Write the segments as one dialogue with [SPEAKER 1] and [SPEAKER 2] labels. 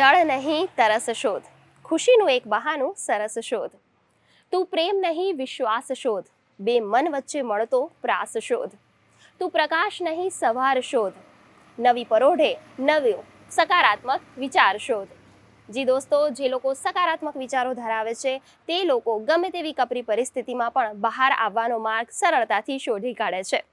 [SPEAKER 1] જળ નહીં, તરસ શોધ. ખુશીનું એક બહાનું સરસ શોધ. તું પ્રેમ નહીં, વિશ્વાસ શોધ. બે મન વચ્ચે મળતો પ્રાસ શોધ. તું પ્રકાશ નહીં, સવાર શોધ. નવી પરોઢે નવ્યો, સકારાત્મક વિચાર શોધ. જી દોસ્તો, જે લોકો સકારાત્મક વિચારો ધરાવે છે, તે લોકો ગમે તેવી કપરી પરિસ્થિતિમાં પણ બહાર આવવાનો માર્ગ સરળતાથી શોધી કાઢે છે.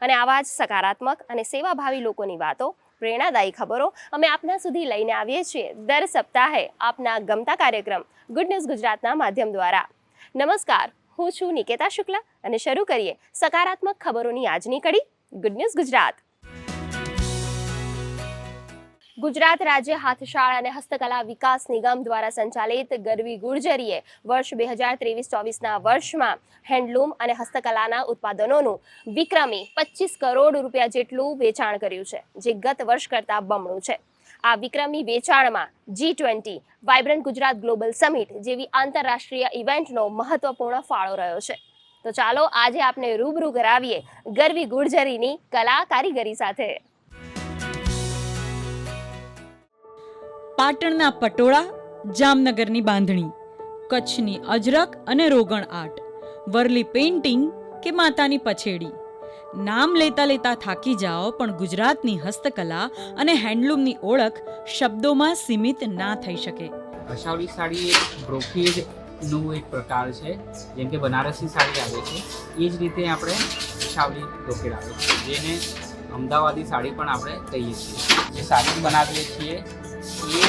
[SPEAKER 1] અને આવા જ સકારાત્મક અને સેવાભાવી લોકોની વાતો પ્રેરણાદાયી ખબરો અમે આપના સુધી લઈને આવીએ છીએ દર સપ્તાહે આપના ગમતા કાર્યક્રમ ગુડ ન્યૂઝ ગુજરાતના માધ્યમ દ્વારા. નમસ્કાર, હું છું નિકેતા શુક્લા અને શરૂ કરીએ સકારાત્મક ખબરોની આજની કડી ગુડ ન્યૂઝ ગુજરાત. ગુજરાત રાજ્ય હાથશાળ અને હસ્તકલા વિકાસ નિગમ દ્વારા સંચાલિત ગરવી ગુર્જરીએ વર્ષ બે હજાર ત્રેવીસ ચોવીસના વર્ષમાં હેન્ડલૂમ અને હસ્તકલાના ઉત્પાદનોનું વિક્રમી પચીસ કરોડ રૂપિયા જેટલું વેચાણ કર્યું છે, જે ગત વર્ષ કરતાં બમણું છે. આ વિક્રમી વેચાણમાં G twenty vibrant Gujarat global summit જેવી આંતરરાષ્ટ્રીય ઇવેન્ટનો મહત્વપૂર્ણ ફાળો રહ્યો છે. તો ચાલો આજે આપને રૂબરૂ કરાવીએ ગરવી ગુર્જરીની કલા કારીગરી સાથે.
[SPEAKER 2] પાટણના પટોળા, જામનગરની બાંધણી, કચ્છની અજરક અને રોગણ આર્ટ, વરલી પેઇન્ટિંગ કે માતાની પછેડી. નામ લેતા લેતા થાકી જાઓ, પણ ગુજરાતની હસ્તકલા અને હેન્ડલૂમની ઓળખ શબ્દોમાં સીમિત ના થઈ શકે.
[SPEAKER 3] કશાવલી સાડી એક બ્રોકેડનું એક પ્રકાર છે, જેમ કે બનારસી સાડી આવે છે. એ જ રીતે આપણે કશાવલી બ્રોકેડ આવે છે, જેને અમદાવાદી સાડી પણ આપણે કહીએ છીએ. જે સાડી બનાવીએ છીએ એ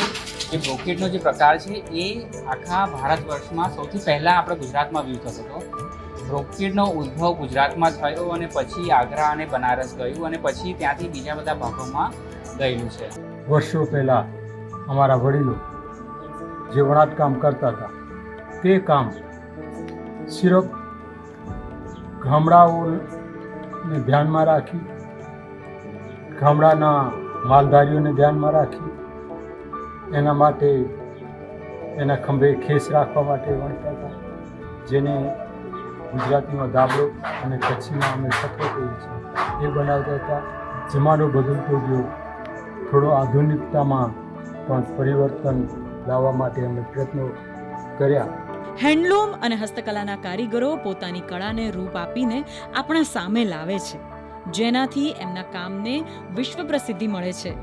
[SPEAKER 3] જે બ્રોકેટનો જે પ્રકાર છે, એ આખા ભારત વર્ષમાં સૌથી પહેલાં આપણે ગુજરાતમાં વ્યૂ થતો હતો બ્રોકેટનો ઉદ્ભવ ગુજરાતમાં થયો અને પછી આગ્રા અને બનારસ ગયું અને પછી ત્યાંથી બીજા બધા ભાગોમાં ગયેલું છે.
[SPEAKER 4] વર્ષો પહેલાં અમારા વડીલો જે વણાટ કામ કરતા હતા, તે કામ સિરપ ગામડાઓને ધ્યાનમાં રાખી, ગામડાના માલધારીઓને ધ્યાનમાં રાખી એના માટે એના ખંભે ખેસ રાખવા માટે વણતા હતા, જેને ગુજરાતીમાં દાબડો અને કચ્છીમાં અમે સખો કહીએ છીએ. એ બનાવતા હતા. જમાનો બદલતો ગયો. થોડો આધુનિકતામાં પણ પરિવર્તન લાવવા માટે અમે પ્રયત્નો કર્યા.
[SPEAKER 2] હેન્ડલૂમ અને હસ્તકલાના કારીગરો પોતાની કળાને રૂપ આપીને આપણા સામે લાવે છે, જેનાથી એમના કામને વિશ્વ પ્રસિદ્ધિ મળે છે.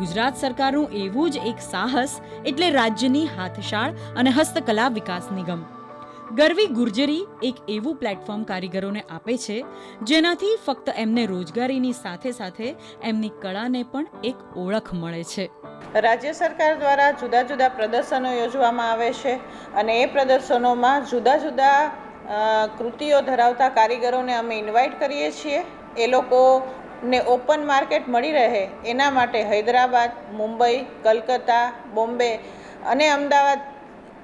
[SPEAKER 2] ગુજરાત સરકારનું એવું જ એક સાહસ એટલે રાજ્યની હાથશાળ અને હસ્તકલા વિકાસ નિગમ. ગરવી ગુર્જરી એક એવું પ્લેટફોર્મ કારીગરોને આપે છે, જેનાથી ફક્ત એમને રોજગારીની સાથે સાથે એમની કળાને પણ એક ઓળખ મળે છે.
[SPEAKER 5] રાજ્ય સરકાર દ્વારા જુદા જુદા પ્રદર્શનો યોજવામાં આવે છે અને એ પ્રદર્શનોમાં જુદા જુદા કૃતિઓ ધરાવતા કારીગરોને અમે ઇન્વાઇટ કરીએ છીએ. એ લોકોને ઓપન માર્કેટ મળી રહે એના માટે હૈદરાબાદ, મુંબઈ, કલકત્તા, બોમ્બે અને અમદાવાદ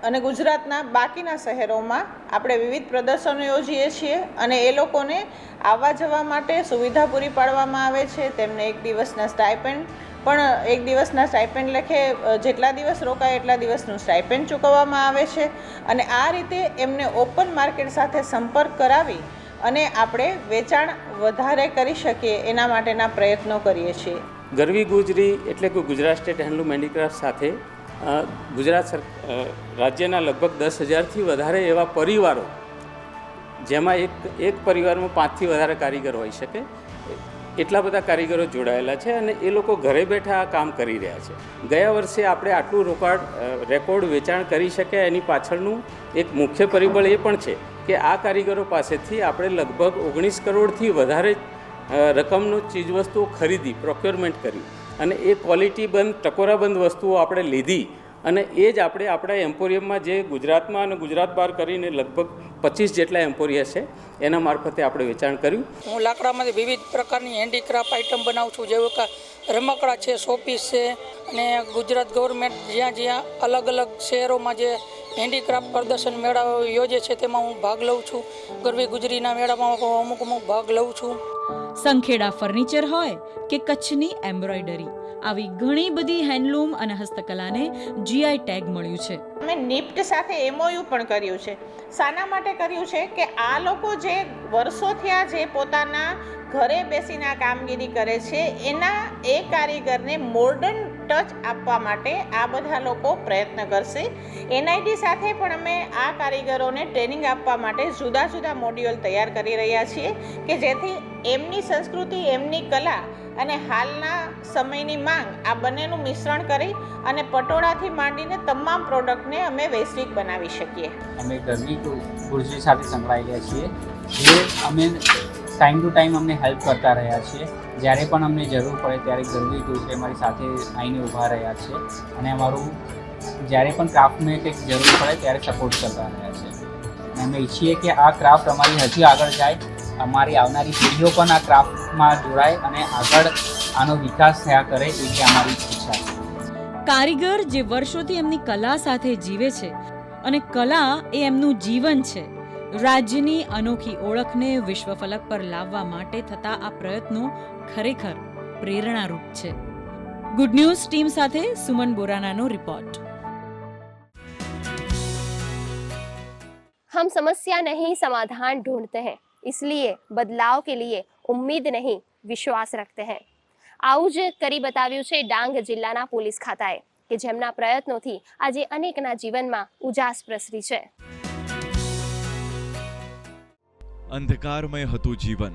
[SPEAKER 5] અને ગુજરાતના બાકીના શહેરોમાં આપણે વિવિધ પ્રદર્શનો યોજીએ છીએ અને એ લોકોને આવવા જવા માટે સુવિધા પૂરી પાડવામાં આવે છે. તેમને એક દિવસના સ્ટાઇપેન્ડ પણ એક દિવસના સ્ટાઇપેન્ડ લખે જેટલા દિવસ રોકાય એટલા દિવસનું સ્ટાઇપેન્ડ ચૂકવવામાં આવે છે. અને આ રીતે એમને ઓપન માર્કેટ સાથે સંપર્ક કરાવી અને આપણે વેચાણ વધારે કરી શકીએ એના માટેના પ્રયત્નો કરીએ છીએ.
[SPEAKER 6] ગરવી ગુજરી એટલે કે ગુજરાત સ્ટેટ હેન્ડલૂમ હેન્ડીક્રાફ્ટ સાથે ગુજરાત રાજ્યના લગભગ દસ હજારથી વધારે એવા પરિવારો, જેમાં એક એક પરિવારમાં પાંચથી વધારે કારીગર હોઈ શકે, એટલા બધા કારીગરો જોડાયેલા છે અને એ લોકો ઘરે બેઠા આ કામ કરી રહ્યા છે. ગયા વર્ષે આપણે આટલું રોકાડ રેકોર્ડ વેચાણ કરી શક્યા એની પાછળનું એક મુખ્ય પરિબળ એ પણ છે કે આ કારીગરો પાસેથી આપણે લગભગ ઓગણીસ કરોડથી વધારે રકમનું ચીજવસ્તુઓ ખરીદી પ્રોક્યોરમેન્ટ કરી. અને એ ક્વોલિટી બંધ, ટકોરાબંધ વસ્તુઓ આપણે લીધી અને એ જ આપણે આપણા એમ્પોરિયમમાં જે ગુજરાતમાં અને ગુજરાત બહાર કરીને લગભગ પચીસ જેટલા એમ્પોરિયા છે, એના મારફતે આપણે વેચાણ કર્યું.
[SPEAKER 7] હું લાકડામાંથી વિવિધ પ્રકારની હેન્ડીક્રાફ્ટ આઇટમ બનાવું છું. જેવું કે રમકડા છે શોપીસ છે અને ગુજરાત ગવર્મેન્ટ જ્યાં જ્યાં અલગ અલગ શહેરોમાં જે હેન્ડીક્રાફ્ટ પ્રદર્શન મેળાઓ યોજે છે, તેમાં હું ભાગ લઉં છું. ગરવી ગુજરીના મેળામાં અમુક અમુક ભાગ લઉં છું.
[SPEAKER 2] સંખેડા ફર્નિચર હોય કે કચ્છની એમ્બ્રોઇડરી આવી ઘણી બધી હેન્ડલૂમ અને હસ્તકલાને જીઆઈ ટેગ મળ્યું છે.
[SPEAKER 5] અમે નિફ્ટ સાથે એમઓયુ પણ કર્યું છે. શાના માટે કર્યું છે કે આ લોકો જે વર્ષોથી આ જે પોતાના ઘરે બેસીને આ કામગીરી કરે છે, એના એ કારીગરને મોડર્ન ટચ આપવા માટે આ બધા લોકો પ્રયત્ન કરશે. એનઆઈટી સાથે પણ અમે આ કારીગરોને ટ્રેનિંગ આપવા માટે જુદા જુદા મોડ્યુલ તૈયાર કરી રહ્યા છીએ કે જેથી એમની સંસ્કૃતિ, એમની કલા અને હાલના સમયની માંગ આ બંનેનું મિશ્રણ કરી અને પટોળાથી માંડીને તમામ પ્રોડક્ટને અમે વૈશ્વિક બનાવી શકીએ.
[SPEAKER 3] અમે ગરમી ગુરજી સાથે સંકળાયેલા છીએ. જે અમે ટાઈમ ટુ ટાઈમ અમને હેલ્પ કરતા રહ્યા છીએ. જ્યારે પણ અમને જરૂર પડે ત્યારે ગરબી ગુરજી અમારી સાથે આવીને ઊભા રહ્યા છે. અને અમારું જ્યારે પણ ક્રાફ્ટને કંઈક જરૂર પડે ત્યારે સપોર્ટ કરતા રહ્યા છે. અને અમે ઈચ્છીએ કે આ ક્રાફ્ટ અમારી હજી આગળ જાય. અમારી આવનારી પેઢીઓ પણ આ ક્રાફ્ટમાં જોડાય અને આગળ આનો વિકાસ થયા કરે એ છે અમારી ઈચ્છા. છે
[SPEAKER 2] કારીગર જે વર્ષોથી એમની કલા સાથે જીવે છે અને કલા એ એમનું જીવન છે. રાજ્યની અનોખી ઓળખને વિશ્વ ફલક પર લાવવા માટે થતા આ પ્રયત્નો ખરેખર પ્રેરણારૂપ છે ગુડ ન્યૂઝ ટીમ સાથે સુમન બોરાનાનો રિપોર્ટ
[SPEAKER 1] हम समस्या नहीं समाधान ढूंढते हैं इसलिए बदलाव के लिए उम्मीद नहीं વિશ્વાસ રખતે हैं આવું જ કરી બતાવ્યું છે ડાંગ જિલ્લાના પોલીસ ખાતાએ કે જેમના પ્રયત્નોથી આજે અનેકના જીવનમાં ઉજાસ પ્રસરી છે
[SPEAKER 8] અંધકારમય હતું જીવન.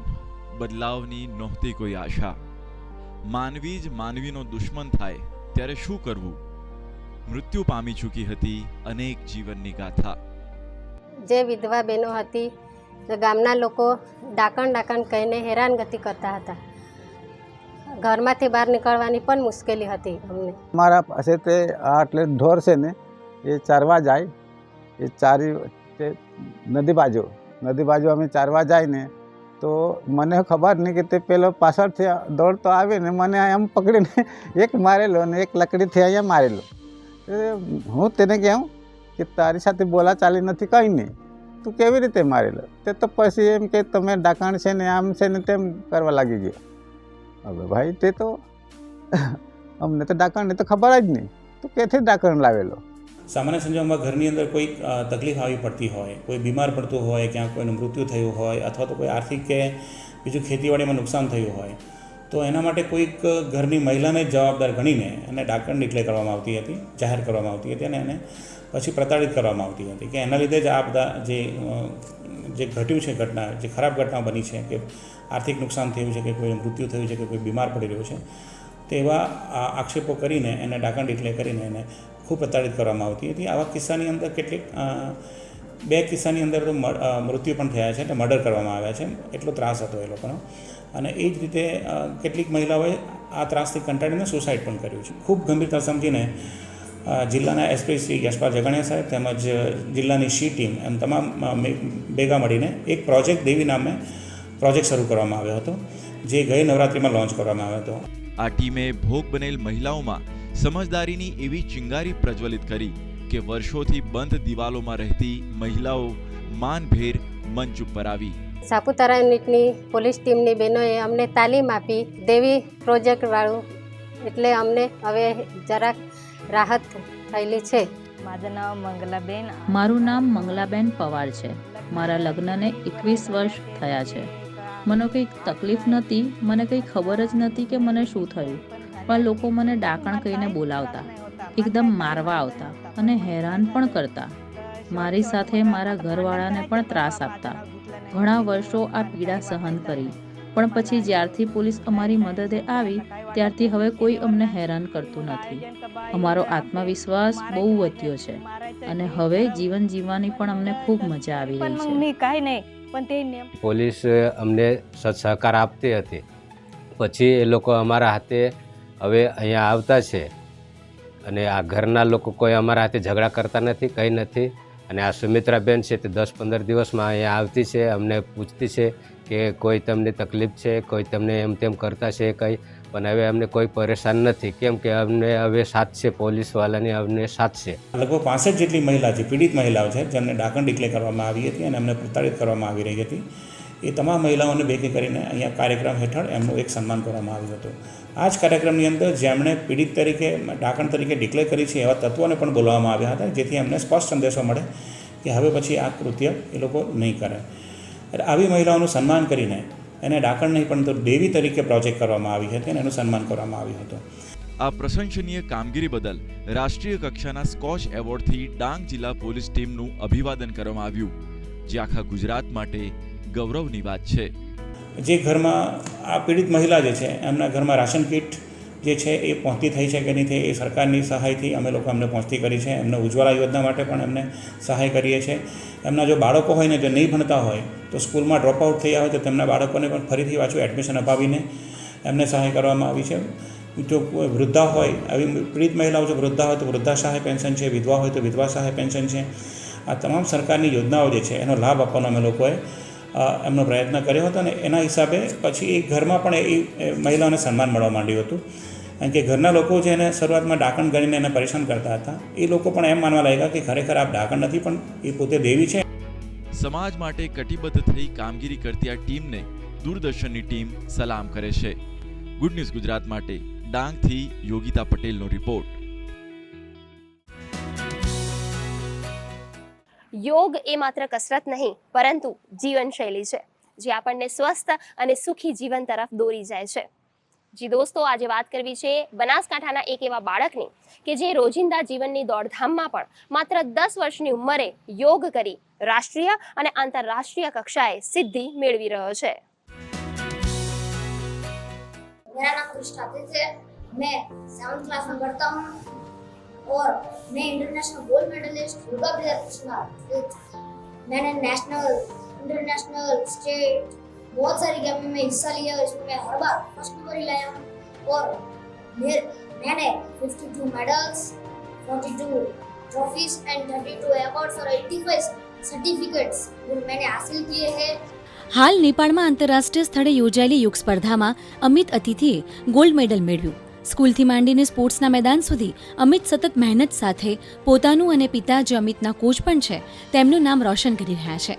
[SPEAKER 8] બદલાવની નહોતી કોઈ આશા. માનવી જ માનવીનો દુશ્મન થાય ત્યારે શું કરવું? મૃત્યુ પામી ચૂકી હતી અનેક જીવનની ગાથા.
[SPEAKER 9] જે વિધવા બહેનો હતી તો ગામના લોકો ડાકણ ડાકણ કહીને હેરાનગતિ કરતા હતા. ઘરમાંથી બહાર નીકળવાની પણ મુશ્કેલી હતી અમને.
[SPEAKER 10] મારા પાસે તે આટલે ઢોર છે ને એ ચારવા જાય એ ચારી નદી બાજુ. નદી બાજુ અમે ચારવા જાય ને, તો મને ખબર નહીં કે તે પેલો પાછળથી દોડતો આવે ને, મને એમ પકડીને એક મારેલો ને એક લકડીથી અહીંયા મારેલો. હું તેને કહું કે તારી સાથે બોલા ચાલી નથી કંઈ નહીં, તું કેવી રીતે મારેલો? તે તો પછી એમ કે તમે ડાકણ છે ને, આમ છે ને તેમ કરવા લાગી ગયો. હવે ભાઈ તે તો, અમને તો ડાકણની તો ખબર જ નહીં, તું ક્યાંથી ડાકણ લાવેલો?
[SPEAKER 11] સામાન્ય સંજોગોમાં ઘરની અંદર કોઈ તકલીફ આવી પડતી હોય, કોઈ બીમાર પડતું હોય ક્યાંક કોઈનું મૃત્યુ થયું હોય, અથવા તો કોઈ આર્થિક કે બીજું ખેતીવાડીમાં નુકસાન થયું હોય, તો એના માટે કોઈક ઘરની મહિલાને જ જવાબદાર ગણીને એને ડાકણ ડિક્લેર કરવામાં આવતી હતી, જાહેર કરવામાં આવતી હતી અને એને પછી પ્રતાડિત કરવામાં આવતી હતી કે એના લીધે જ આ બધા જે જે ઘટ્યું છે ઘટના, જે ખરાબ ઘટના બની છે કે આર્થિક નુકસાન થયું છે કે કોઈનું મૃત્યુ થયું છે કે કોઈ બીમાર પડી રહ્યું છે, તેવા આક્ષેપો કરીને એને ડાકણ ડિક્લેર કરીને એને ખૂબ પ્રતાડિત કરવામાં આવતી હતી. આવા કિસ્સાની અંદર કેટલીક બે કિસ્સાની અંદર તો મૃત્યુ પણ થયા છે એટલે મર્ડર કરવામાં આવ્યા છે. એટલો ત્રાસ હતો એ લોકોનો. અને એ જ રીતે કેટલીક મહિલાઓએ આ ત્રાસથી કંટાળીને સુસાઇડ પણ કર્યું છે. ખૂબ ગંભીરતા સમજીને જિલ્લાના એસપી શ્રી યશપાલ જગણિયા સાહેબ તેમજ જિલ્લાની શી ટીમ એમ તમામ ભેગા મળીને એક પ્રોજેક્ટ દેવી નામે પ્રોજેક્ટ શરૂ કરવામાં આવ્યો હતો, જે ગઈ નવરાત્રિમાં લોન્ચ કરવામાં આવ્યો હતો.
[SPEAKER 8] આ ટીમે ભોગ બનેલ મહિલાઓમાં સમજદારીની એવી ચિંગારી પ્રજ્વલિત કરી કે વર્ષોથી બંધ દિવાલોમાં રહેતી મહિલાઓ માનભેર મંચ ઉપર આવી.
[SPEAKER 9] સાપુતારા યુનિટની પોલીસ ટીમની બહેનોએ અમને તાલીમ આપી દેવી પ્રોજેક્ટવાળું એટલે અમને હવે જરાક રાહત થયેલી છે.
[SPEAKER 12] મારું નામ મંગલાબેન
[SPEAKER 13] મારું નામ મંગલાબેન પવાર છે. મારા લગ્નને એકવીસ વર્ષ થયા છે. મને કંઈ તકલીફ નહોતી મને કંઈ ખબર જ નથી કે મને શું થયું. પણ લોકો મને ડાકણ કહીને બોલાવતા એકદમ મારવા આવતા અને હેરાન પણ કરતા. મારી સાથે મારા ઘરવાળાને પણ ત્રાસ આપતા. ઘણા વર્ષો આ પીડા સહન કરી. પણ પછી જ્યારથી પોલીસ અમારી મદદે આવી ત્યારથી હવે કોઈ અમને હેરાન કરતું નથી. અમારો આત્મવિશ્વાસ બહુ વધ્યો છે અને હવે જીવન જીવવાની પણ અમને ખૂબ મજા આવી રહી છે.
[SPEAKER 12] મમ્મી કાંઈ નહીં પણ તે
[SPEAKER 14] પોલીસ અમને સહકાર આપતી હતી. પછી એ લોકો અમારા હાથે હવે અહીંયા આવતા છે. અને આ ઘરના લોકો કોઈ અમારા હાથે ઝઘડા કરતા નથી, કંઈ નથી. અને આ સુમિત્રાબેન છે તે દસ પંદર દિવસમાં અહીંયા આવતી છે, અમને પૂછતી છે કે કોઈ તમને તકલીફ છે, કોઈ તમને એમ તેમ કરતા છે કંઈ. પણ હવે અમને કોઈ પરેશાન નથી. કેમ કે અમને હવે સાથ છે પોલીસવાળાની અમને સાથ છે.
[SPEAKER 11] લગભગ પાસઠ જેટલી મહિલા છે, પીડિત મહિલાઓ છે, જેમને ડાકણ ડિક્લેર કરવામાં આવી હતી અને એમને પ્રતાડિત કરવામાં આવી રહી હતી. એ તમામ મહિલાઓને ભેગી કરીને અહીંયા કાર્યક્રમ હેઠળ એમનું એક સન્માન કરવામાં આવ્યું હતું. આ જ કાર્યક્રમની અંદર જેમણે પીડિત તરીકે, ડાકણ તરીકે ડિક્લેર કરી છે એવા તત્વોને પણ બોલાવવામાં આવ્યા હતા, જેથી એમને સ્પષ્ટ સંદેશો મળે કે હવે પછી આ કૃત્ય એ લોકો નહીં કરે. એટલે આવી મહિલાઓનું સન્માન કરીને એને ડાકણ નહીં પરંતુ દેવી તરીકે પ્રોજેક્ટ કરવામાં આવી હતી અને એનું સન્માન કરવામાં આવ્યું હતું.
[SPEAKER 8] આ પ્રશંસનીય કામગીરી બદલ રાષ્ટ્રીય કક્ષાના સ્કોચ એવોર્ડથી ડાંગ જિલ્લા પોલીસ ટીમનું અભિવાદન કરવામાં આવ્યું. જે આખા ગુજરાત માટે ગૌરવની વાત છે.
[SPEAKER 11] જે ઘરમાં આ પીડિત મહિલા જે છે, એમના ઘરમાં રાશન કીટ જે છે એ પહોંચતી થઈ છે કે નહીં થઈ એ સરકારની સહાયથી અમે લોકો એમને પહોંચતી કરી છે. એમને ઉજ્જવલા યોજના માટે પણ એમને સહાય કરીએ છીએ. એમના જો બાળકો હોય ને જો નહીં ભણતા હોય તો સ્કૂલમાં ડ્રોપ આઉટ થયા હોય તો તેમના બાળકોને પણ ફરીથી પાછું એડમિશન અપાવીને એમને સહાય કરવામાં આવી છે. જો વૃદ્ધા હોય, આવી પીડિત મહિલાઓ જો વૃદ્ધા હોય તો વૃદ્ધા સહાય પેન્શન છે, વિધવા હોય તો વિધવા સહાય પેન્શન છે. આ તમામ સરકારની યોજનાઓ જે છે એનો લાભ આપવાનો અમે લોકોએ એમનો પ્રયત્ન કર્યો હતો અને એના હિસાબે પછી એ ઘરમાં પણ એ મહિલાઓને સન્માન મળવા માંડ્યું હતું. કારણ કે ઘરના લોકો છે એને શરૂઆતમાં ડાકણ ગણીને એને પરેશાન કરતા હતા, એ લોકો પણ એમ માનવા લાગ્યા કે ખરેખર આ ડાકણ નથી, પણ એ પોતે દેવી છે.
[SPEAKER 8] સમાજ માટે કટિબદ્ધ થઈ કામગીરી કરતી આ ટીમને દૂરદર્શનની ટીમ સલામ કરે છે. ગુડ ન્યૂઝ ગુજરાત માટે, ડાંગથી યોગિતા પટેલનો રિપોર્ટ.
[SPEAKER 1] યોગ એ માત્ર કસરત નહીં, પરંતુ જીવનશૈલી છે, જે આપણને સ્વસ્થ અને સુખી જીવન તરફ દોરી જાય છે. જી દોસ્તો, આજે વાત કરવી છે બનાસકાંઠાના એક એવા બાળકની કે જે રોજિંદા જીવનની દોડધામમાં પણ માત્ર દસ વર્ષની ઉંમરે યોગ કરી રાષ્ટ્રીય અને આંતરરાષ્ટ્રીય કક્ષાએ સિદ્ધિ મેળવી રહ્યો છે.
[SPEAKER 15] મેરા નામ કૃષ્ણા છે. મેં સેવન્થ ક્લાસમાં ભણતા હું. और मैं international gold medalist yoga player Krishna मैंने नेशनल इंटरनेशनल स्टेट बहुत सारी गेम में हिस्सा लिया है इसमें मैं हर बार फर्स्ट नंबर ही लाया हूँ और मेरे मैंने 52 मेडल्स 42 ट्रॉफीज एंड 32 अवार्ड्स और 85 सर्टिफिकेट्स मैंने हासिल किए हैं
[SPEAKER 16] હાલ નેપાળમાં આંતરરાષ્ટ્રીય સ્થળે યોજાયેલી યોગ સ્પર્ધામાં અમિત અતિથિએ ગોલ્ડ મેડલ મેળવ્યું સ્કૂલથી માંડીને સ્પોર્ટ્સના મેદાન સુધી અમિત સતત મહેનત સાથે પોતાનું અને પિતા જે અમિતના કોચ પણ છે તેમનું નામ રોશન કરી રહ્યા છે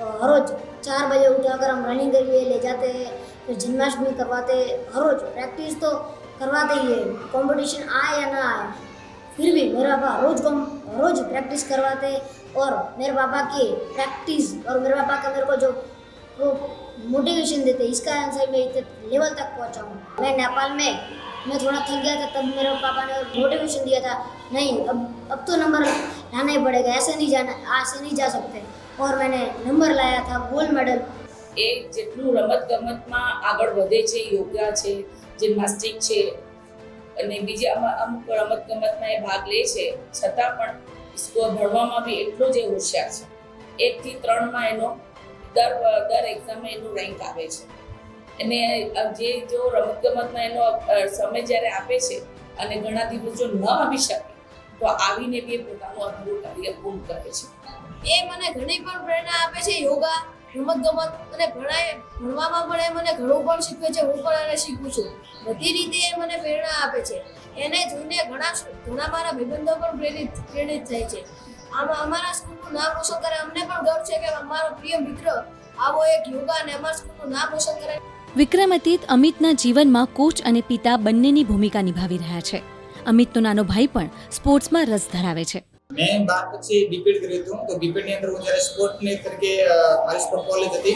[SPEAKER 15] हर रोज चार बजे उठाकर हम रनिंग के लिए ले जाते हैं फिर जन्माष्टमी करवाते हैं हर रोज प्रैक्टिस तो करवाते ही है कंपटीशन आए या ना आए फिर भी मेरा पापा रोज को रोज प्रैक्टिस करवाते हैं और मेरे पापा की प्रैक्टिस और मेरे पापा का मेरे को जो वो मोटिवेशन देते इसका आंसर मैं इतने लेवल तक पहुंचा हूँ मैं नेपाल में मैं थोड़ा थक गया था तब मेरे पापा ने मोटिवेशन दिया था नहीं अब अब तो नंबर लाना ही पड़ेगा ऐसे नहीं जाना ऐसे नहीं जा सकते और मैंने नंबर लाया था गोल्ड मेडल
[SPEAKER 17] એ જેટલું રમત ગમતમાં આગળ વધે છે યોગા છે જિમ્નાસ્ટિક છે અને બીજા અમુક- અમુક રમત ગમતમાં એ ભાગ લે છે છતાં પણ સ્કોર ભણવામાં બી એટલો જ એ હોશિયાર છે એકથી ત્રણમાં એનો દર વ- દર એક્ઝામમાં એનું રેન્ક આવે છે અને જે જો રમત ગમતમાં એનો સમય જ્યારે આપે છે અને ઘણા દિવસ જો ન આવી શકે, તો આવીને બી પોતાનું અધૂરું કાર્ય પૂર્ણ કરે છે.
[SPEAKER 15] એ મને ઘણી પણ પ્રેરણા આપે છે યોગા રમત ગમત અને ભણાય, ભણવામાં પણ એ મને ઘણું પણ શીખવે છે, હું પણ એને શીખું છું. બધી રીતે એ મને પ્રેરણા આપે છે. એને જોઈને ઘણા ઘણા મારા ભાઈબંધો પણ પ્રેરિત પ્રેરિત થાય છે. આમાં અમારા સ્કૂલનું નામ રોશન કરે, અમને પણ ગર્વ છે કે અમારો પ્રિય મિત્ર આવો એક યોગા અને અમારા સ્કૂલનું નામ રોશન કરે.
[SPEAKER 16] વિક્રમાતીત અમિતના જીવનમાં કોચ અને પિતા બંનેની ભૂમિકા નિભાવી રહ્યા છે. અમિતનો નાનો ભાઈ પણ સ્પોર્ટ્સમાં રસ ધરાવે છે.
[SPEAKER 18] મેં બાર પછી બીપીડ કર્યું હતું. તો બીપીડની અંદર હું જ્યારે સ્પોર્ટની તરીકે મારી સ્પોર્ટ કોલેજ હતી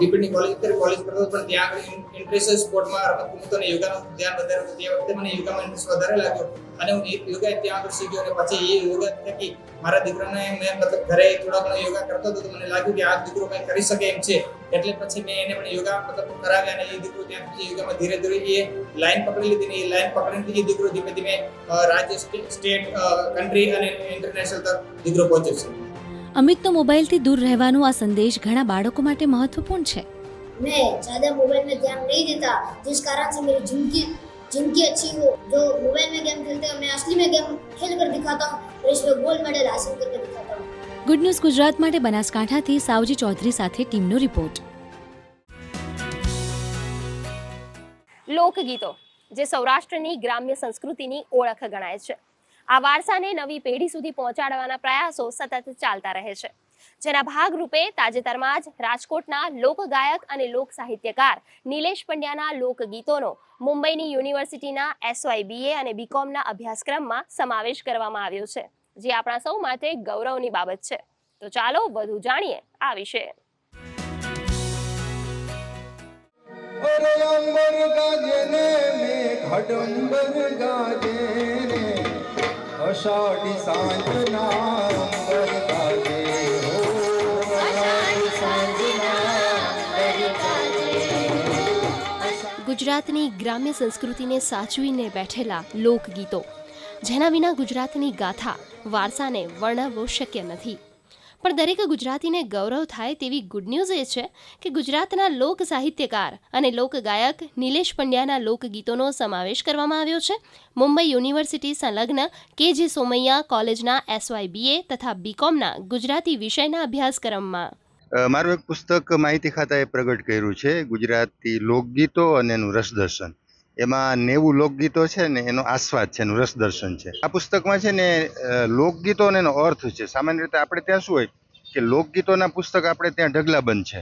[SPEAKER 18] બીપીડની કોલેજ તરીકે કોલેજ કરતો પણ ત્યાં આગળ ઇન્ટરેસ્ટ સ્પોર્ટમાં રમત ગમતો અને યોગાનું ધ્યાન વધારે તે વખતે મને યોગામાં ઇન્ટરેસ્ટ વધારે લાગ્યો. અને હું એક યોગા ત્યાં આગળ શીખ્યો અને પછી એ યોગા થકી મારા દીકરાને મેં મતલબ ઘરે થોડા ઘણો યોગા કરતો હતો, તો મને લાગ્યું કે આ દીકરો કંઈ કરી શકે એમ છે. એટલે પછી મેં એને પણ યોગા મતલબ કરાવ્યા અને એ દીકરો ત્યાં પછી યોગામાં ધીરે ધીરે એ લાઈન પકડી લીધી ને એ લાઈન પકડીને એ દીકરો ધીમે ધીમે અ, રાજ્ય સ્ટેટ સ્ટેટ કન્ટ્રી અને ઇન્ટરનેશનલ તક દીકરો પહોંચે છે
[SPEAKER 16] અમિતનો મોબાઈલથી દૂર રહેવાનો આ સંદેશ ઘણા બાળકો માટે મહત્વપૂર્ણ છે
[SPEAKER 15] मैं ज़्यादा मोबाइल में ध्यान नहीं देता जिस कारण से मेरी जिंदगी जिंदगी अच्छी हो जो मोबाइल में गेम खेलते हैं मैं असली में गेम खेल कर दिखाता हूँ और इसमें गोल्ड मेडल हासिल करके दिखाता हूँ
[SPEAKER 16] ગુડ ન્યૂઝ ગુજરાત માટે બનાસકાંઠાથી સાવજી ચૌધરી સાથે ટીમનો રિપોર્ટ.
[SPEAKER 1] લોકગીતો, જે સૌરાષ્ટ્રની ગ્રામ્ય સંસ્કૃતિની ઓળખ ગણાય છે. આ વારસાને નવી પેઢી સુધી પહોંચાડવાના પ્રયાસો સતત ચાલતા રહે છે. જેના ભાગરૂપે તાજેતરમાં જ રાજકોટના લોકગાયક અને લોક સાહિત્યકાર નિલેશ પંડ્યાના લોકગીતોનો મુંબઈની યુનિવર્સિટીના એસવાય બીએ અને બીકોમના અભ્યાસક્રમમાં સમાવેશ કરવામાં આવ્યો છે. જે આપણા સૌ માટે ગૌરવની બાબત છે. તો ચાલો વધુ જાણીએ આ વિશે. ગુજરાતની ગ્રામ્ય સંસ્કૃતિને સાચવીને બેઠેલા લોકગીતો જેના વિના ગુજરાતની ગાથા વારસાને વર્ણવવો શક્ય નથી. પણ દરેક ગુજરાતીને ગૌરવ થાય તેવી ગુડ ન્યૂઝ એ છે કે ગુજરાતના લોક સાહિત્યકાર અને લોકગાયક નિલેશ પંડ્યાના લોકગીતોનો સમાવેશ કરવામાં આવ્યો છે. મુંબઈ યુનિવર્સિટી સંલગ્ન કે જે સોમૈયા કોલેજના એસવાય બીએ તથા બીકોમના ગુજરાતી વિષયના અભ્યાસક્રમમાં.
[SPEAKER 19] મારું એક પુસ્તક માહિતી ખાતાએ પ્રગટ કર્યું છે, ગુજરાતી લોકગીતો અને એનું રસદર્શન. એમાં નેવું લોકગીતો છે ને, એનો આસ્વાદ છે એનું રસદર્શન છે. આ પુસ્તકમાં છે ને લોકગીતો એનો અર્થ છે. સામાન્ય રીતે આપણે ત્યાં શું હોય કે લોકગીતોના પુસ્તક આપણે ત્યાં ઢગલાબંધ છે.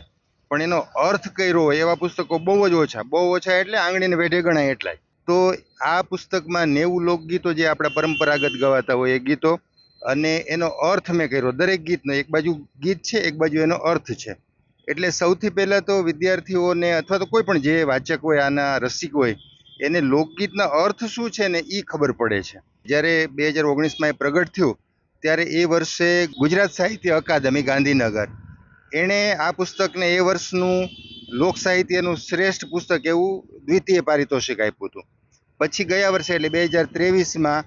[SPEAKER 19] પણ એનો અર્થ કર્યો હોય એવા પુસ્તકો બહુ જ ઓછા. બહુ ઓછા એટલે આંગળીને વેઢે ગણાય એટલાય. તો આ પુસ્તકમાં નેવું લોકગીતો જે આપણા પરંપરાગત ગવાતા હોય એ ગીતો અને એનો અર્થ મેં કર્યો. દરેક ગીતનો એક બાજુ ગીત છે, એક બાજુ એનો અર્થ છે. એટલે સૌથી પહેલાં તો વિદ્યાર્થીઓને અથવા તો કોઈ પણ જે વાચક હોય, આના રસિક હોય એને લોકગીતના અર્થ શું છે ને એ ખબર પડે છે. જ્યારે બે હજાર ઓગણીસમાં એ પ્રગટ થયું, ત્યારે એ વર્ષે ગુજરાત સાહિત્ય અકાદમી, ગાંધીનગર. એણે આ પુસ્તકને એ વર્ષનું લોક સાહિત્યનું શ્રેષ્ઠ પુસ્તક એવું દ્વિતીય પારિતોષિક આપ્યું હતું. પછી ગયા વર્ષે, એટલે બે હજાર ત્રેવીસમાં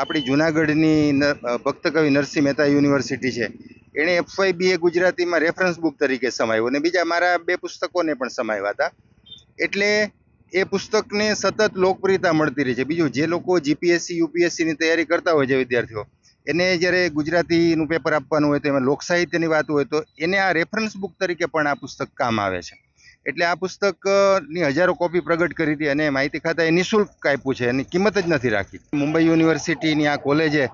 [SPEAKER 19] આપણી જુનાગઢની ન- ભક્ત કવિ નરસિંહ મહેતા યુનિવર્સિટી છે. એણે એફવાય બીએ ગુજરાતીમાં રેફરન્સ બુક તરીકે સમાવ્યો અને બીજા મારા બે પુસ્તકોને પણ સમાવ્યા હતા. એટલે એ પુસ્તકને સતત લોકપ્રિયતા મળતી રહી છે. બીજું, જે લોકો જીપીએસસી યુપીએસસીની તૈયારી કરતા હોય છે વિદ્યાર્થીઓ, એને જ્યારે ગુજરાતીનું પેપર આપવાનું હોય, તો એમાં લોકસાહિત્યની વાત હોય, તો એને આ રેફરન્સ બુક તરીકે પણ આ પુસ્તક કામ આવે છે. એટલે આ પુસ્તકની હજારો કોપી પ્રગટ કરી હતી અને માહિતી ખાતાએ નિઃશુલ્ક આપ્યું છે. એની કિંમત જ નથી રાખી. મુંબઈ યુનિવર્સિટીની આ કોલેજે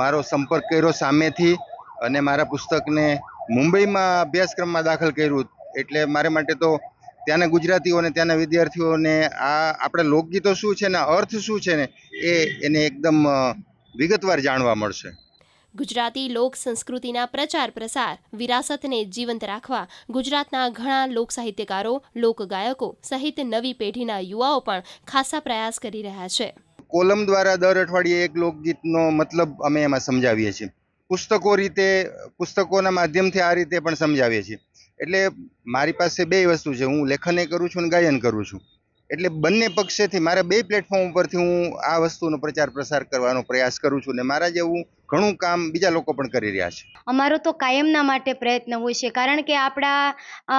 [SPEAKER 19] મારો સંપર્ક કર્યો સામેથી અને મારા પુસ્તકને મુંબઈમાં અભ્યાસક્રમમાં દાખલ કર્યું. એટલે મારે માટે તો ત્યાંના ગુજરાતીઓને ત્યાંના વિદ્યાર્થીઓને આ આપણે લોકગીતો શું છે ને અર્થ શું છે ને એ એને એકદમ વિગતવાર જાણવા મળશે.
[SPEAKER 1] ગુજરાતી લોક સંસ્કૃતિના પ્રચાર પ્રસાર વિરાસતને જીવંત રાખવા ગુજરાતના ઘણા લોક સાહિત્યકારો લોકગાયકો સહિત નવી પેઢીના યુવાઓ પણ ખાસા પ્રયાસ કરી રહ્યા છે.
[SPEAKER 19] કોલમ દ્વારા દર અઠવાડિયે એક લોકગીતનો મતલબ અમે એમાં સમજાવીએ છીએ. પુસ્તકો રીતે પુસ્તકોના માધ્યમથી આ રીતે પણ સમજાવીએ છીએ. એટલે મારી પાસે બે વસ્તુ છે. હું લેખને કરું છું અને ગાયન કરું છું. એટલે બંને પક્ષેથી મારા બે પ્લેટફોર્મ ઉપરથી હું આ વસ્તુનો પ્રચાર પ્રસાર કરવાનો પ્રયાસ કરું છું. ને મારા જેવું ઘણું કામ બીજા લોકો પણ કરી રહ્યા છે.
[SPEAKER 20] અમારો તો કાયમના માટે પ્રયત્ન હોય છે, કારણ કે આપણા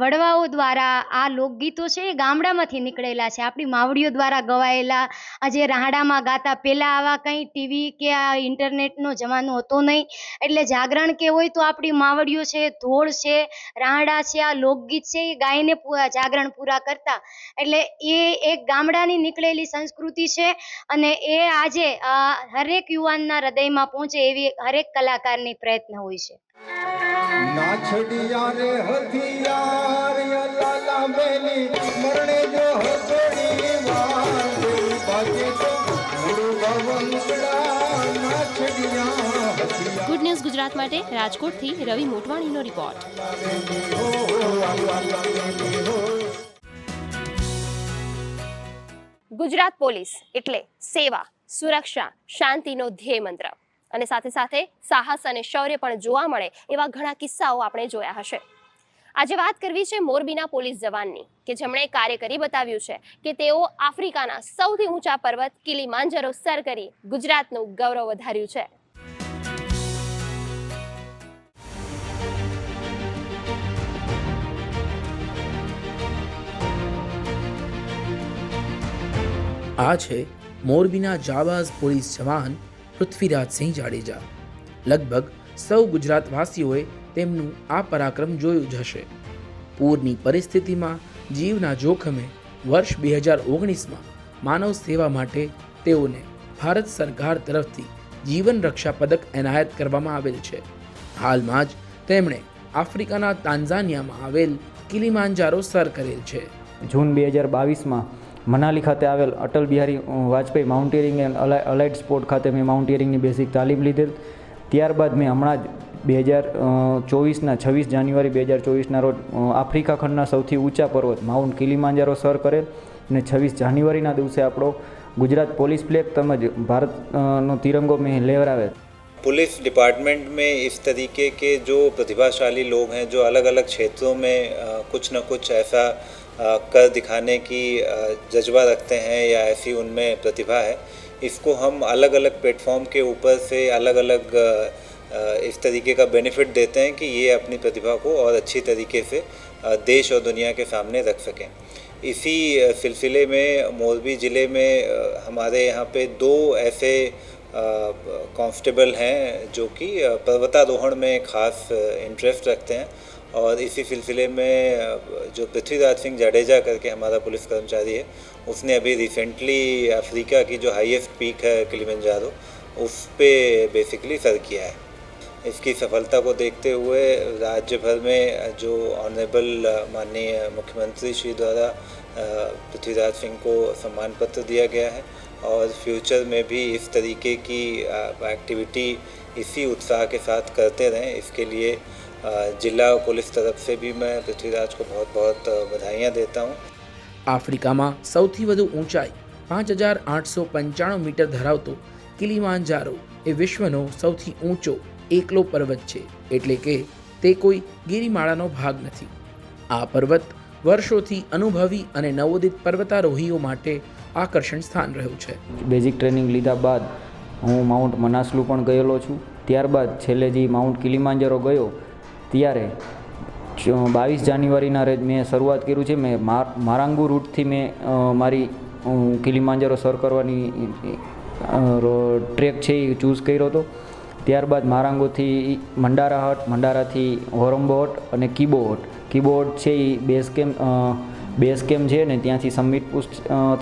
[SPEAKER 20] વડવાઓ દ્વારા આ લોકગીતો છે એ ગામડામાંથી નીકળેલા છે. આપણી માવડીઓ દ્વારા ગવાયેલા આજે રાહડામાં ગાતા પહેલાં આવા કંઈ ટીવી કે આ ઇન્ટરનેટનો જમાનો હતો નહીં. એટલે જાગરણ કે હોય તો આપણી માવડીઓ છે, ધોળ છે, રાહડા છે, આ લોકગીત છે એ ગાઈને જાગરણ પૂરા કરતા. એટલે એ એક ગામડાની નીકળેલી સંસ્કૃતિ છે અને એ આજે હરેક યુવાનના હૃદયમાં પહોંચે એવી હરેક કલાકારની પ્રયત્ન હોય છે.
[SPEAKER 21] નાછડિયા રે હથિયાર લાલા બેની મરણે જો હથોડી વાર બાજે તો મુરગા વંકડા નાછડિયા હથિયાર.
[SPEAKER 1] ગુડ ન્યૂઝ ગુજરાત માટે રાજકોટથી રવિ મોટવાણીનો રિપોર્ટ ગુજરાત પોલીસ એટલે સેવા સુરક્ષા શાંતિનો ધ્યેય મંત્ર. અને સાથે સાથે સાહસ અને શૌર્ય પણ જોવા મળે એવા ઘણા કિસ્સાઓ આપણે જોયા હશે. આજે વાત કરવી છે મોરબીના પોલીસ જવાનની, કે જેમણે કાર્ય કરી બતાવ્યું છે કે તેઓ આફ્રિકાના સૌથી ઊંચા પર્વત કિલીમાંજરો સર કરી ગુજરાતનું ગૌરવ વધાર્યું છે.
[SPEAKER 22] આ છે મોરબીના જાબાઝ પોલીસ જવાન પૃથ્વીરાજસિંહ જાડેજા. લગભગ સૌ ગુજરાતવાસીઓએ તેમનું આ પરાક્રમ જોયું જ હશે. પૂરની પરિસ્થિતિમાં જીવના જોખમે વર્ષ બે હજાર ઓગણીસમાં માનવ સેવા માટે તેઓને ભારત સરકાર તરફથી જીવન રક્ષા પદક એનાયત કરવામાં આવેલ છે. હાલમાં જ તેમણે આફ્રિકાના તાન્ઝાનિયામાં આવેલ કિલીમાંજારો સર કરેલ છે.
[SPEAKER 23] જૂન બે હજાર બાવીસમાં મનાલી ખાતે આવેલ અટલ બિહારી અ, Vajpayee mountaineering and allied sport ખાતે મેં માઉન્ટેરિંગની બેસિક તાલીમ લીધેલ ત્યારબાદ મેં હમણાં જ બે હજાર ચોવીસના છવ્વીસ જાન્યુઆરી બે હજાર ચોવીસના રોજ અ, આફ્રિકા ખંડના સૌથી ઊંચા પર્વત માઉન્ટ કિલીમાંજારો સર કરેલ અને છવ્વીસ જાન્યુઆરીના દિવસે આપણો ગુજરાત પોલીસ ફ્લેગ તેમજ ભારતનો તિરંગો મેં લહેરાવે
[SPEAKER 24] पुलिस डिपार्टमेंट में इस तरीके के जो प्रतिभाशाली लोग हैं जो अलग अलग क्षेत्रों में अ, कुछ न कुछ ऐसा अ, कर दिखाने की जज्बा रखते हैं या ऐसी उनमें प्रतिभा है, इसको हम अलग अलग प्लेटफॉर्म के ऊपर से अलग अलग इस तरीके का बेनिफिट देते हैं कि ये अपनी प्रतिभा को और अच्छी तरीके से देश और दुनिया के सामने रख सकें। इसी सिलसिले में मोरबी ज़िले में हमारे यहाँ पे दो ऐसे कांस्टेबल हैं जो कि पर्वतारोहण में ख़ास इंटरेस्ट रखते हैं। और इसी सिलसिले में, जो पृथ्वीराज सिंह जडेजा करके हमारा पुलिस कर्मचारी है, उसने अभी रिसेंटली अफ्रीका की जो हाईएस्ट पीक है किलिमंजारो उस पर बेसिकली सर किया है। इसकी सफलता को देखते हुए राज्य भर में जो ऑनरेबल माननीय मुख्यमंत्री श्री द्वारा पृथ्वीराज सिंह को सम्मान पत्र दिया गया है और फ्यूचर में भी इस तरीके की एक्टिविटी इसी उत्साह के साथ करते रहें। इसके लिए જિલ્લા પોલીસ તરફથી બી મેં પૃથ્વીરાજ કો બહુ બહુ બધાઈયા દેતા હું
[SPEAKER 22] આફ્રિકામાં સૌથી વધુ ઊંચાઈ પાંચ હજાર આઠસો પંચાણું મીટર ધરાવતો કિલીમાંજારો એ વિશ્વનો સૌથી ઊંચો એકલો પર્વત છે. એટલે કે તે કોઈ ગિરિમાળાનો ભાગ નથી. આ પર્વત વર્ષોથી અનુભવી અને નવોદિત પર્વતારોહીઓ માટે આકર્ષણ સ્થાન રહ્યું છે.
[SPEAKER 23] બેઝિક ટ્રેનિંગ લીધા બાદ હું માઉન્ટ મનાસલુ પણ ગયેલો છું. ત્યારબાદ છેલ્લે જે માઉન્ટ કિલિમાંજારો ગયો. ત્યારે બાવીસ જાન્યુઆરીના રોજ મેં શરૂઆત કર્યું છે. મેં માર મારાંગુ રૂટથી મેં મારી અ, સર કરવાની ટ્રેક છે એ ચૂઝ કર્યો હતો. ત્યારબાદ મારાંગોથી મંડારા હટ મંડારાથી હોરંબો હટ અને કીબો હટ. કીબો હટ છે એ બેઝ કેમ્પ બેઝ કેમ્પ છે ને ત્યાંથી સબમિટ પુસ્ટ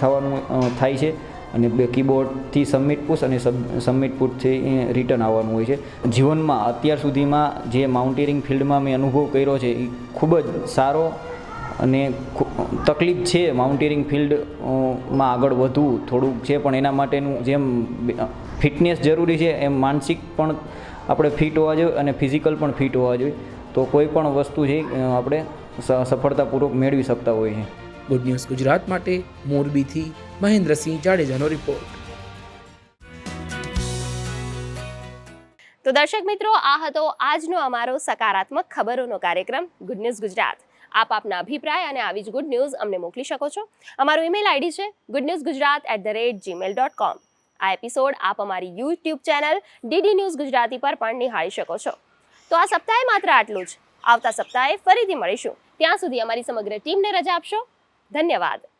[SPEAKER 23] થવાનું થાય છે. અને બે કીબોર્ડથી સબમિટ પુશ અને સબ સબમિટ પુશથી રિટર્ન આવવાનું હોય છે. જીવનમાં અત્યાર સુધીમાં જે માઉન્ટેરિંગ ફિલ્ડમાં મેં અનુભવ કર્યો છે એ ખૂબ જ સારો અને તકલીફ છે માઉન્ટેરિંગ ફિલ્ડમાં આગળ વધવું થોડુંક છે, પણ એના માટેનું જેમ ફિટનેસ જરૂરી છે, એમ માનસિક પણ આપણે ફિટ હોવા જોઈએ અને ફિઝિકલ પણ ફિટ હોવા જોઈએ. તો કોઈ પણ વસ્તુ છે આપણે સફળતાપૂર્વક મેળવી શકતા હોઈએ છીએ
[SPEAKER 22] ગુડ ન્યૂઝ ગુજરાત માટે મોરબીથી મહેન્દ્રસિંહ જાડેજાનો રિપોર્ટ
[SPEAKER 1] તો દર્શક મિત્રો, આ હતો આજનો અમારો સકારાત્મક ખબરોનો કાર્યક્રમ ગુડ ન્યૂઝ ગુજરાત. આપ આપના અભિપ્રાય અને આવી જ ગુડ ન્યૂઝ અમને મોકલી શકો છો. અમારું ઈમેલ આઈડી છે good news Gujarat at the rate Gmail dot com આ એપિસોડ આપ અમારી YouTube channel DD news Gujarati પર પણ નિહાળી શકો છો. તો આ સપ્તાહે માત્ર આટલું જ. આવતા સપ્તાહે ફરીથી મળીશું. ત્યાં સુધી અમારી સમગ્ર ટીમને રજા આપશો. ધન્યવાદ